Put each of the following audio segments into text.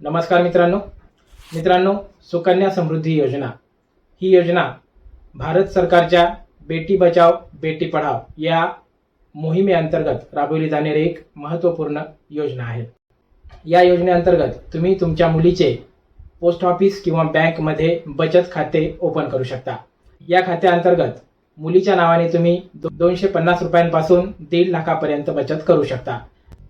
नमस्कार मित्रांनो. मित्रांनो सुकन्या समृद्धी योजना. ही योजना भारत सरकारच्या बेटी बचाव बेटी पढाव या मोहिमेअंतर्गत राबवली जाणारी एक महत्त्वपूर्ण योजना आहे. या योजनेअंतर्गत तुम्ही तुमच्या मुलीचे पोस्ट ऑफिस किंवा बँकमध्ये बचत खाते ओपन करू शकता. या खात्याअंतर्गत मुलीच्या नावाने तुम्ही दोनशे पन्नास रुपयांपासून दीड लाखापर्यंत बचत करू शकता.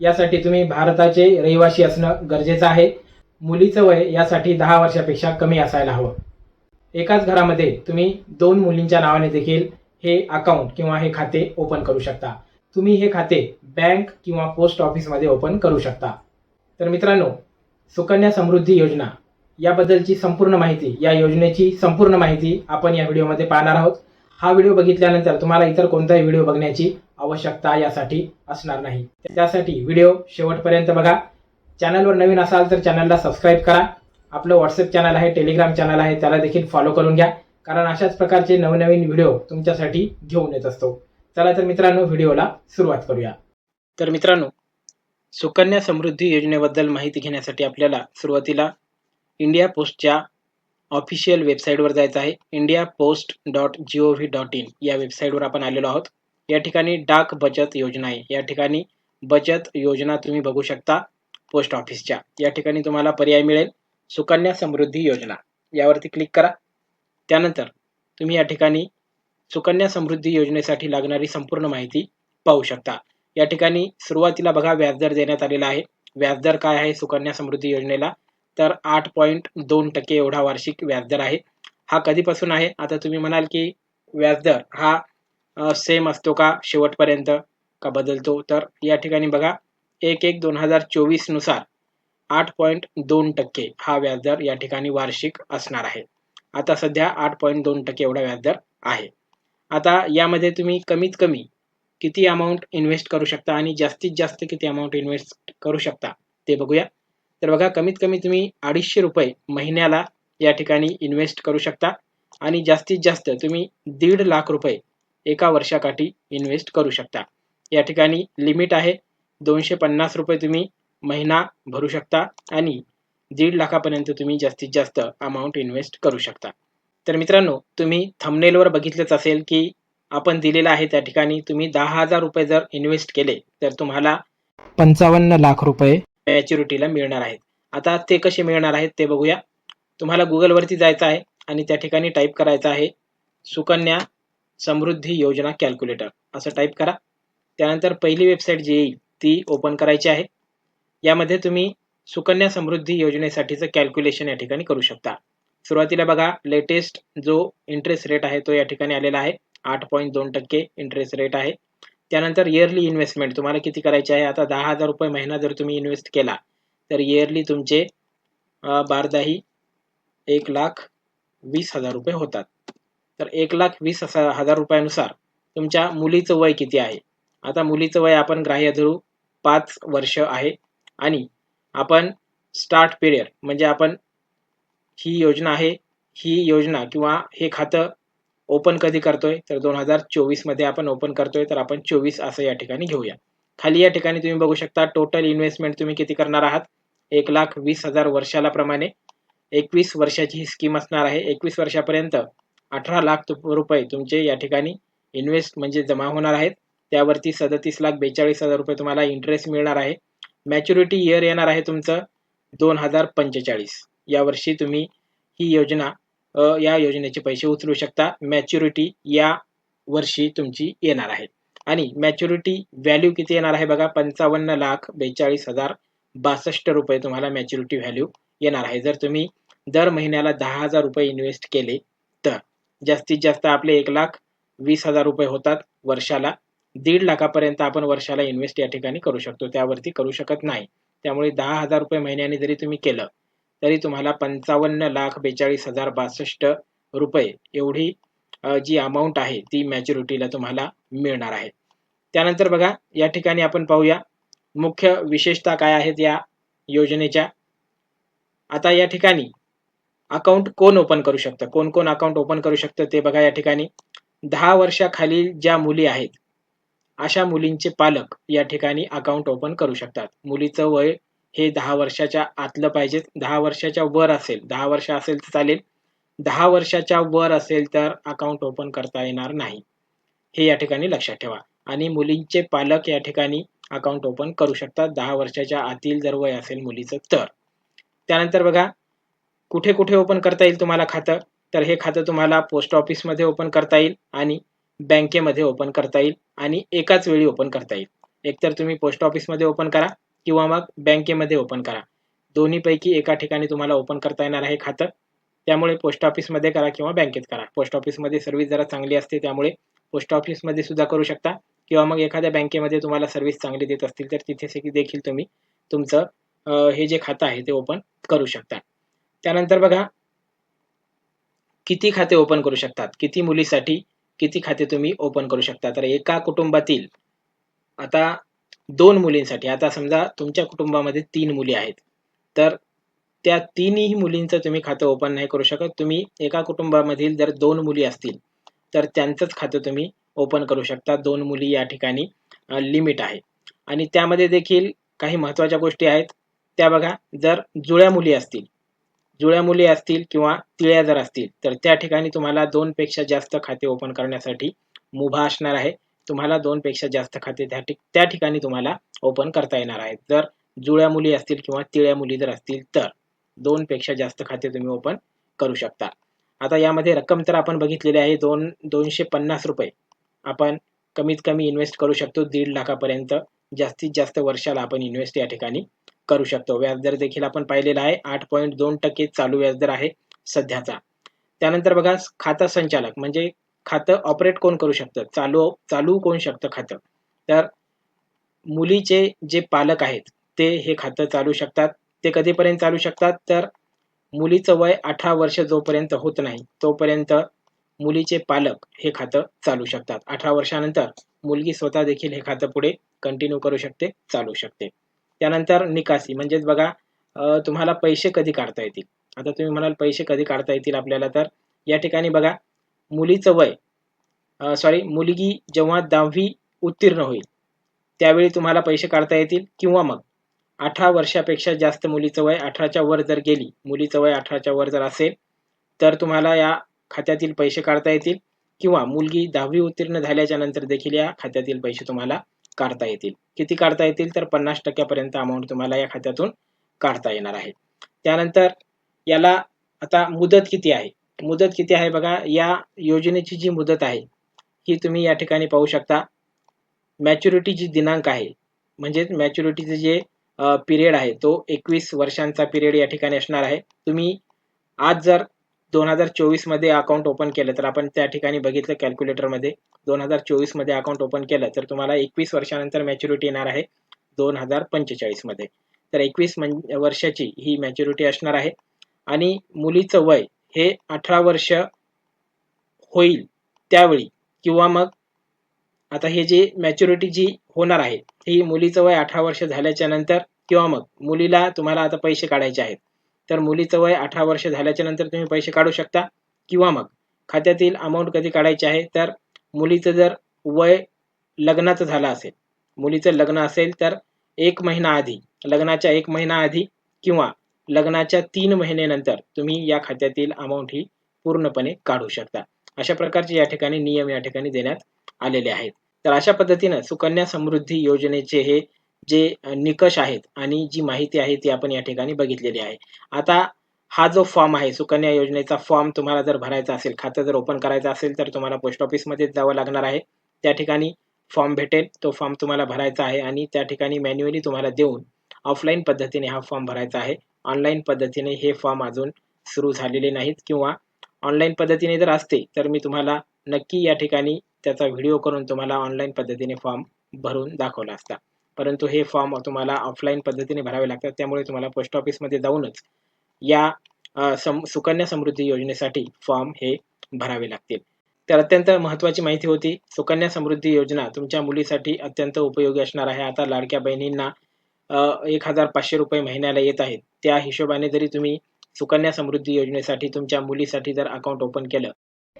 यासाठी तुम्ही भारताचे रहिवासी असणं गरजेचं आहे. मुलीचं वय यासाठी दहा वर्षापेक्षा कमी असायला हवं. एकाच घरामध्ये तुम्ही दोन मुलींच्या नावाने देखील हे अकाउंट किंवा हे खाते ओपन करू शकता. तुम्ही हे खाते बँक किंवा पोस्ट ऑफिसमध्ये ओपन करू शकता. तर मित्रांनो सुकन्या समृद्धी योजना याबद्दलची संपूर्ण माहिती या योजनेची संपूर्ण माहिती आपण या व्हिडिओमध्ये पाहणार आहोत. हा व्हिडिओ बघितल्यानंतर तुम्हाला इतर कोणताही व्हिडिओ बघण्याची आवश्यकता यासाठी असणार नाही. त्यासाठी व्हिडिओ शेवटपर्यंत बघा. चॅनलवर नवीन असाल तर चॅनलला सबस्क्राईब करा. आपलं व्हॉट्सअप चॅनल आहे टेलिग्राम चॅनल आहे त्याला देखील फॉलो करून घ्या. कारण अशाच प्रकारचे नवनवीन व्हिडिओ तुमच्यासाठी घेऊन येत असतो. चला तर मित्रांनो व्हिडिओला सुरुवात करूया. तर मित्रांनो सुकन्या समृद्धी योजनेबद्दल माहिती घेण्यासाठी आपल्याला सुरुवातीला इंडिया पोस्टच्या ऑफिशियल वेबसाईटवर जायचं आहे. India post dot G O V dot in या वेबसाईटवर आपण आलेलो आहोत. या ठिकाणी डाक बचत योजना आहे. या ठिकाणी बचत योजना तुम्ही बघू शकता. पोस्ट ऑफिसच्या. या ठिकाणी तुम्हाला पर्याय मिळेल. सुकन्या समृद्धी योजना. यावरती क्लिक करा. त्यानंतर तुम्ही या ठिकाणी सुकन्या समृद्धी योजनेसाठी लागणारी संपूर्ण माहिती पाहू शकता. या ठिकाणी सुरुवातीला बघा व्याजदर देण्यात आलेला आहे. व्याजदर काय आहे सुकन्या समृद्धी योजनेला? तर आठ पॉईंट दोन टक्के एवढा वार्षिक व्याजदर आहे. हा कधीपासून आहे? आता तुम्ही म्हणाल की व्याजदर हा सेम असतो का? शेवटपर्यंत का बदलतो? तर या ठिकाणी बघा एक एक दोन हजार चोवीसनुसार आठ पॉईंट दोन टक्के हा व्याजदर या ठिकाणी वार्षिक असणार आहे. आता सध्या आठ पॉईंट दोन टक्के एवढा व्याजदर आहे. आता यामध्ये तुम्ही कमीत कमी किती अमाऊंट इन्व्हेस्ट करू शकता आणि जास्तीत जास्त किती अमाऊंट इन्व्हेस्ट करू शकता ते बघूया. तर बघा कमीत कमी तुम्ही अडीचशे रुपये महिन्याला या ठिकाणी इन्व्हेस्ट करू शकता आणि जास्तीत जास्त तुम्ही दीड लाख रुपये एका वर्षाकाठी इन्व्हेस्ट करू शकता. या ठिकाणी लिमिट आहे. दोनशे पन्नास रुपये तुम्ही महिना भरू शकता आणि दीड लाखापर्यंत तुम्ही जास्तीत जास्त अमाऊंट इन्व्हेस्ट करू शकता. तर मित्रांनो तुम्ही थंबनेलवर बघितलंच असेल की आपण दिलेलं आहे त्या ठिकाणी तुम्ही दहा हजार रुपये जर इन्व्हेस्ट केले तर तुम्हाला पंचावन्न लाख रुपये मॅच्युरिटीला मिळणार आहेत. आता ते कसे मिळणार आहेत ते बघूया. तुम्हाला गुगलवरती जायचं आहे आणि त्या ठिकाणी टाईप करायचं आहे सुकन्या समृद्धी योजना कॅल्क्युलेटर असं टाईप करा. त्यानंतर पहिली वेबसाईट जी येईल ती ओपन करायची आहे. यामध्ये तुम्ही सुकन्या समृद्धी योजनेसाठीचं कॅल्क्युलेशन या ठिकाणी करू शकता. सुरुवातीला बघा लेटेस्ट जो इंटरेस्ट रेट आहे तो या ठिकाणी आलेला आहे. आठ पॉईंट दोन टक्के इंटरेस्ट रेट आहे. त्यानंतर इयरली इन्व्हेस्टमेंट तुम्हाला किती करायची आहे? आता दहा हजार रुपये महिना जर तुम्ही इन्व्हेस्ट केला तर इयरली तुमचे बारदाही एक लाख वीस हजार रुपये होतात. तर एक लाख वीस हजार रुपयानुसार तुमच्या मुलीचं वय किती आहे? आता मुलीचं वय आपण ग्राह्य धरू पाच वर्ष आहे. आणि आपण स्टार्ट पिरियड म्हणजे आपण ही योजना आहे ही योजना किंवा हे खातं ओपन कधी करतोय? तर दोन हजार चोवीसमध्ये आपण ओपन करतोय तर आपण चोवीस असं या ठिकाणी घेऊया. खाली या ठिकाणी तुम्ही बघू शकता टोटल इन्व्हेस्टमेंट तुम्ही किती करणार आहात? एक लाख वीस हजार वर्षाला प्रमाणे एकवीस वर्षाची ही स्कीम असणार आहे. एकवीस वर्षापर्यंत अठरा लाख रुपये तुमचे या ठिकाणी इन्व्हेस्ट म्हणजे जमा होणार आहेत. त्यावरती सदतीस लाख बेचाळीस हजार रुपये तुम्हाला इंटरेस्ट मिळणार आहे. मॅच्युरिटी इयर येणार आहे तुमचं दोन हजार पंचेचाळीस. यावर्षी तुम्ही ही योजना या योजनेचे पैसे उचलू शकता. मॅच्युरिटी या वर्षी तुमची येणार आहे. आणि मॅच्युरिटी व्हॅल्यू किती येणार आहे बघा? पंचावन्न लाख बेचाळीस हजार बासष्ट रुपये तुम्हाला मॅच्युरिटी व्हॅल्यू येणार आहे. जर तुम्ही दर महिन्याला दहा हजार रुपये इन्व्हेस्ट केले तर जास्तीत जास्त आपले एक लाख वीस हजार रुपये होतात वर्षाला. दीड लाखापर्यंत आपण वर्षाला इन्व्हेस्ट या ठिकाणी करू शकतो. त्यावरती करू शकत नाही. त्यामुळे दहा हजार रुपये महिन्याने जरी तुम्ही केलं तरी तुम्हाला पंचावन्न लाख बेचाळीस हजार बासष्ट रुपये एवढी जी अमाऊंट आहे ती मॅच्युरिटीला तुम्हाला मिळणार आहे. त्यानंतर बघा या ठिकाणी आपण पाहूया मुख्य विशेषता काय आहेत या योजनेच्या? आता या ठिकाणी अकाउंट कोण ओपन करू शकतं? कोण कोण अकाउंट ओपन करू शकतं ते बघा या ठिकाणी. दहा वर्षाखालील ज्या मुली आहेत अशा मुलींचे पालक या ठिकाणी अकाउंट ओपन करू शकतात. मुलीचं वय हे दहा वर्षाच्या आतलं पाहिजे. दहा वर्षाच्या वर असेल दहा वर्ष असेल तर चालेल. दहा वर्षाच्या वर असेल तर अकाउंट ओपन करता येणार नाही. हे या ठिकाणी लक्षात ठेवा. आणि मुलींचे पालक या ठिकाणी अकाउंट ओपन करू शकतात. दहा वर्षाच्या आतील जर वय असेल मुलीचं तर. त्यानंतर बघा कुठे कुठे ओपन करता येईल तुम्हाला खातं? तर हे खातं तुम्हाला पोस्ट ऑफिसमध्ये ओपन करता येईल आणि बँकेमध्ये ओपन करता येईल. आणि एकाच वेळी ओपन करता येईल. एकतर तुम्ही पोस्ट ऑफिसमध्ये ओपन करा किंवा मग बँकेमध्ये ओपन करा. दोन्हीपैकी एका ठिकाणी तुम्हाला ओपन करता येणार आहे खातं. त्यामुळे पोस्ट ऑफिसमध्ये करा किंवा बँकेत करा. पोस्ट ऑफिसमध्ये सर्व्हिस जरा चांगली असते त्यामुळे पोस्ट ऑफिसमध्ये सुद्धा करू शकता. किंवा मग एखाद्या बँकेमध्ये तुम्हाला सर्व्हिस चांगली देत असतील तर तिथे देखील तुम्ही तुमचं हे जे खातं आहे ते ओपन करू शकता. त्यानंतर बघा किती खाते ओपन करू शकतात? किती मुलीसाठी किती खाते तुम्ही ओपन करू शकता? तर एका कुटुंबातील आता दोन मुलींसाठी आता समजा तुमच्या कुटुंबामध्ये तीन मुली आहेत तर त्या तीनही मुलींचं तुम्ही खातं ओपन नाही करू शकत. तुम्ही एका कुटुंबामधील जर दोन मुली असतील तर त्यांचंच खातं तुम्ही ओपन करू शकता. दोन मुली या ठिकाणी लिमिट आहे. आणि त्यामध्ये देखील काही महत्त्वाच्या गोष्टी आहेत. त्या बघा जर जुळ्या मुली असतील जुळ्या मुली असतील किंवा तिळ्या जर असतील तर त्या ठिकाणी तुम्हाला दोनपेक्षा जास्त खाते ओपन करण्यासाठी मुभा असणार आहे. तुम्हाला दोनपेक्षा जास्त खाते त्या ठिकाणी तुम्हाला ओपन करता येणार आहेत. जर जुळ्या मुली असतील किंवा तिळ्या मुली जर असतील तर दोनपेक्षा जास्त खाते तुम्ही ओपन करू शकता. आता यामध्ये रक्कम तर आपण बघितलेली आहे दोन दोनशे पन्नास रुपये. आपण कमीत कमी इन्व्हेस्ट करू शकतो दीड लाखापर्यंत. जास्तीत जास्त वर्षाला आपण इन्व्हेस्ट या ठिकाणी करू शकतो. व्याजदर देखील आपण पाहिलेला आहे. आठ पॉईंट दोन टक्के चालू व्याजदर आहे सध्याचा. त्यानंतर बघा खाता संचालक म्हणजे खातं ऑपरेट कोण करू शकतं? चालू चालू कोण शकतं खातं? तर मुलीचे जे पालक आहेत ते हे खातं चालू शकतात. ते कधीपर्यंत चालू शकतात? तर मुलीचं वय अठरा वर्ष जोपर्यंत होत नाही तोपर्यंत मुलीचे पालक हे खातं चालू शकतात. अठरा वर्षानंतर मुलगी स्वतः देखील हे खातं पुढे कंटिन्यू करू शकते चालू शकते. त्यानंतर निकासी. म्हणजेच बघा तुम्हाला पैसे कधी काढता येतील? आता तुम्ही म्हणाल पैसे कधी काढता येतील आपल्याला तर या ठिकाणी बघा मुलीचं वय सॉरी मुलगी जेव्हा दहावी उत्तीर्ण होईल त्यावेळी तुम्हाला पैसे काढता येतील किंवा मग अठरा वर्षापेक्षा जास्त मुलीचं वय अठराच्या वर जर गेली मुलीचं वय अठराच्या वर जर असेल तर तुम्हाला या खात्यातील पैसे काढता येतील किंवा मुलगी दहावी उत्तीर्ण झाल्याच्यानंतर देखील या खात्यातील पैसे तुम्हाला काढता येतील. किती काढता येतील? तर पन्नास टक्क्यापर्यंत अमाऊंट तुम्हाला या खात्यातून काढता येणार आहे. त्यानंतर याला आता मुदत किती आहे? मुदत किती आहे बघा? या योजनेची जी मुदत आहे ही तुम्ही या ठिकाणी पाहू शकता. मॅच्युरिटी जी दिनांक आहे म्हणजेच मॅच्युरिटीचे जे पिरियड आहे तो एकवीस वर्षांचा पिरियड या ठिकाणी असणार आहे. तुम्ही आज जर दोन हजार चोवीसमध्ये अकाउंट ओपन केलं तर आपण त्या ठिकाणी बघितलं कॅल्क्युलेटरमध्ये दोन हजार चोवीसमध्ये अकाउंट ओपन केलं तर तुम्हाला एकवीस वर्षानंतर मॅच्युरिटी येणार आहे दोन हजार पंचेचाळीसमध्ये तर एकवीस वर्षाची ही मॅच्युरिटी असणार आहे. आणि मुलीचं वय हे अठरा वर्ष होईल त्यावेळी किंवा मग आता हे जे मॅच्युरिटी जी होणार आहे ही मुलीचं वय अठरा वर्ष झाल्याच्यानंतर किंवा मग मुलीला तुम्हाला आता पैसे काढायचे आहेत. तर मुलीचं वय अठरा वर्ष झाल्याच्यानंतर तुम्ही पैसे काढू शकता. किंवा मग खात्यातील अमाऊंट कधी काढायची आहे तर मुलीचं जर वय लग्नाचं झालं असेल मुलीचं लग्न असेल तर एक महिना आधी लग्नाच्या एक महिना आधी किंवा लग्नाच्या तीन महिन्यानंतर तुम्ही या खात्यातील अमाऊंट ही पूर्णपणे काढू शकता. अशा प्रकारचे या ठिकाणी नियम या ठिकाणी देण्यात आलेले आहेत. तर अशा पद्धतीनं सुकन्या समृद्धी योजनेचे हे जे निकष आहेत आणि जी माहिती आहे ती आपण या ठिकाणी बघितलेली आहे. आता हा जो फॉर्म आहे सुकन्या योजनेचा फॉर्म तुम्हाला जर भरायचा असेल खातं जर ओपन करायचं असेल तर तुम्हाला पोस्ट ऑफिसमध्ये जावं लागणार आहे. त्या ठिकाणी फॉर्म भेटेल तो फॉर्म तुम्हाला भरायचा आहे आणि त्या ठिकाणी मॅन्युअली तुम्हाला देऊन ऑफलाईन पद्धतीने हा फॉर्म भरायचा आहे. ऑनलाईन पद्धतीने हे फॉर्म अजून सुरू झालेले नाहीत किंवा ऑनलाईन पद्धतीने जर असते तर मी तुम्हाला नक्की या ठिकाणी त्याचा व्हिडिओ करून तुम्हाला ऑनलाईन पद्धतीने फॉर्म भरून दाखवला असता. परंतु हे फॉर्म तुम्हाला ऑफलाईन पद्धतीने भरावे लागतात. त्यामुळे तुम्हाला पोस्ट ऑफिसमध्ये जाऊनच या सम सुकन्या समृद्धी योजनेसाठी फॉर्म हे भरावे लागतील. तर अत्यंत महत्त्वाची माहिती होती सुकन्या समृद्धी योजना तुमच्या मुलीसाठी अत्यंत उपयोगी असणार आहे. आता लाडक्या बहिणींना एक हजार पाचशे रुपये महिन्याला येत आहेत. त्या हिशोबाने जरी तुम्ही सुकन्या समृद्धी योजनेसाठी तुमच्या मुलीसाठी जर अकाउंट ओपन केलं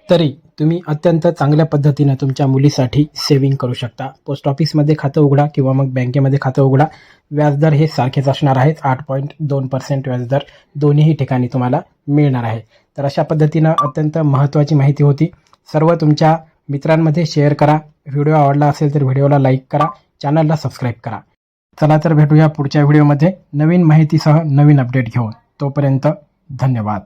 तरी तुम्ही अत्यंत चांगल्या पद्धतीनं तुमच्या मुलीसाठी सेव्हिंग करू शकता. पोस्ट ऑफिसमध्ये खातं उघडा किंवा मग बँकेमध्ये खातं उघडा. व्याजदर हे सारखेच असणार आहेत. आठ पॉईंट दोन पर्सेंट व्याजदर दोन्हीही ठिकाणी तुम्हाला मिळणार आहे. तर अशा पद्धतीनं अत्यंत महत्त्वाची माहिती होती. सर्व तुमच्या मित्रांमध्ये शेअर करा. व्हिडिओ आवडला असेल तर व्हिडिओला लाईक करा. चॅनलला सबस्क्राईब करा. चला तर भेटूया पुढच्या व्हिडिओमध्ये नवीन माहितीसह नवीन अपडेट घेऊन. तोपर्यंत धन्यवाद.